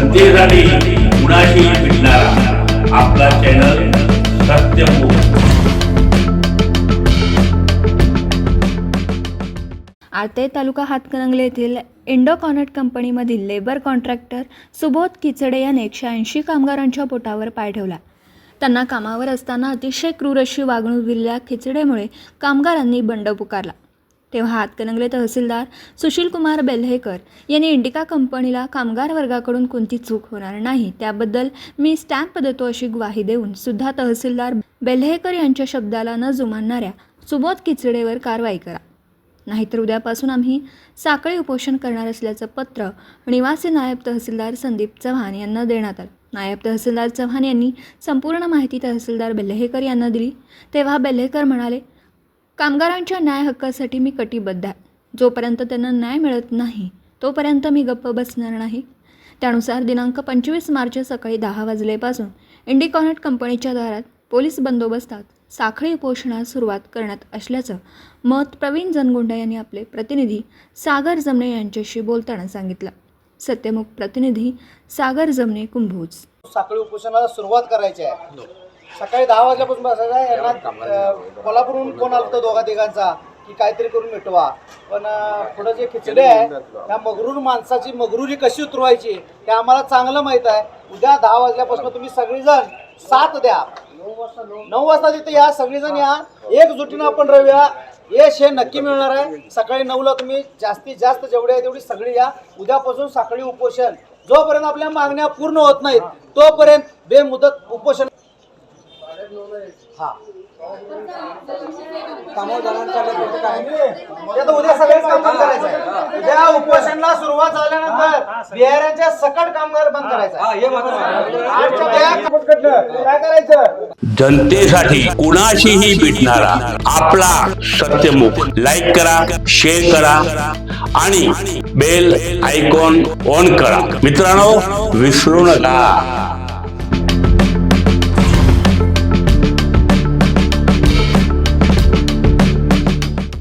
जनतेसाठी कुणाशी भेटणारा. आपला चॅनल सत्यमुख आते तालुका हातकणंगले येथील इंडोकॉनट कंपनीमधील लेबर कॉन्ट्रॅक्टर सुबोध किचडे याने एकशे ऐंशी कामगारांच्या पोटावर पाय ठेवला. त्यांना कामावर असताना अतिशय क्रूर अशी वागणूक दिलेल्या खिचडेमुळे कामगारांनी बंड पुकारला. तेव्हा हातकणंगले तहसीलदार सुशीलकुमार बेल्हेकर यांनी इंडिका कंपनीला कामगार वर्गाकडून कोणती चूक होणार नाही त्याबद्दल मी स्टॅम्प देतो अशी ग्वाही देऊन सुद्धा तहसीलदार बेल्हेकर यांच्या शब्दाला न जुमानणाऱ्या सुबोध किचडेवर कारवाई करा. नाहीतर उद्यापासून आम्ही साखळी उपोषण करणार असल्याचं पत्र निवासी नायब तहसीलदार संदीप चव्हाण यांना देण्यात आलं. नायब तहसीलदार चव्हाण यांनी संपूर्ण माहिती तहसीलदार बेल्हेकर यांना दिली. तेव्हा बेल्हेकर म्हणाले कामगारांच्या न्याय हक्कासाठी मी कटिबद्ध आहे. जोपर्यंत त्यांना न्याय मिळत नाही तोपर्यंत मी गप्प बसणार नाही. त्यानुसार दिनांक पंचवीस मार्च सकाळी दहा वाजलेपासून इंडिकॉनट कंपनीच्या दारात पोलीस बंदोबस्तात साखळी उपोषणास सुरुवात करण्यात असल्याचं मत प्रवीण जनगुंडा यांनी आपले प्रतिनिधी सागर जमणे यांच्याशी बोलताना सांगितलं. सत्यमुख प्रतिनिधी सागर जमणे कुंभोज. साखळी उपोषणाला सुरुवात करायची आहे. सकाळी दहा वाजल्यापासून बसायचं आहे. यांना अं, कोल्हापूरहून फोन आला होता दोघा तिघांचा की काहीतरी करून मिटवा पण अं, पुढं जे खिचडे आहे त्या मगरूर माणसाची मगरुरी कशी उतरवायची हे आम्हाला चांगलं माहीत आहे. उद्या दहा वाजल्यापासून तुम्ही सगळीजण साथ द्या. नऊ वाजता तिथे या सगळीजण या. एकजुटीनं आपण राहूया यश हे नक्की मिळणार आहे. सकाळी नऊला तुम्ही जास्तीत जास्त जेवढे आहे तेवढी सगळी या. उद्यापासून साखळी उपोषण. जोपर्यंत आपल्या मागण्या पूर्ण होत नाहीत तोपर्यंत बेमुदत उपोषण हा. उद्या सगळेच काम बंद करायचं आहे. उद्या उपोषणला सुरुवात झाल्यानंतर बिहारांच्या सकट कामगार बंद करायचं काय करायचं? जनतेसाठी कुणाशीही भेटणारा आपला सत्यमुख. लाईक करा शेअर करा आणि बेल आयकॉन ऑन करा. मित्रांनो विसरू नका.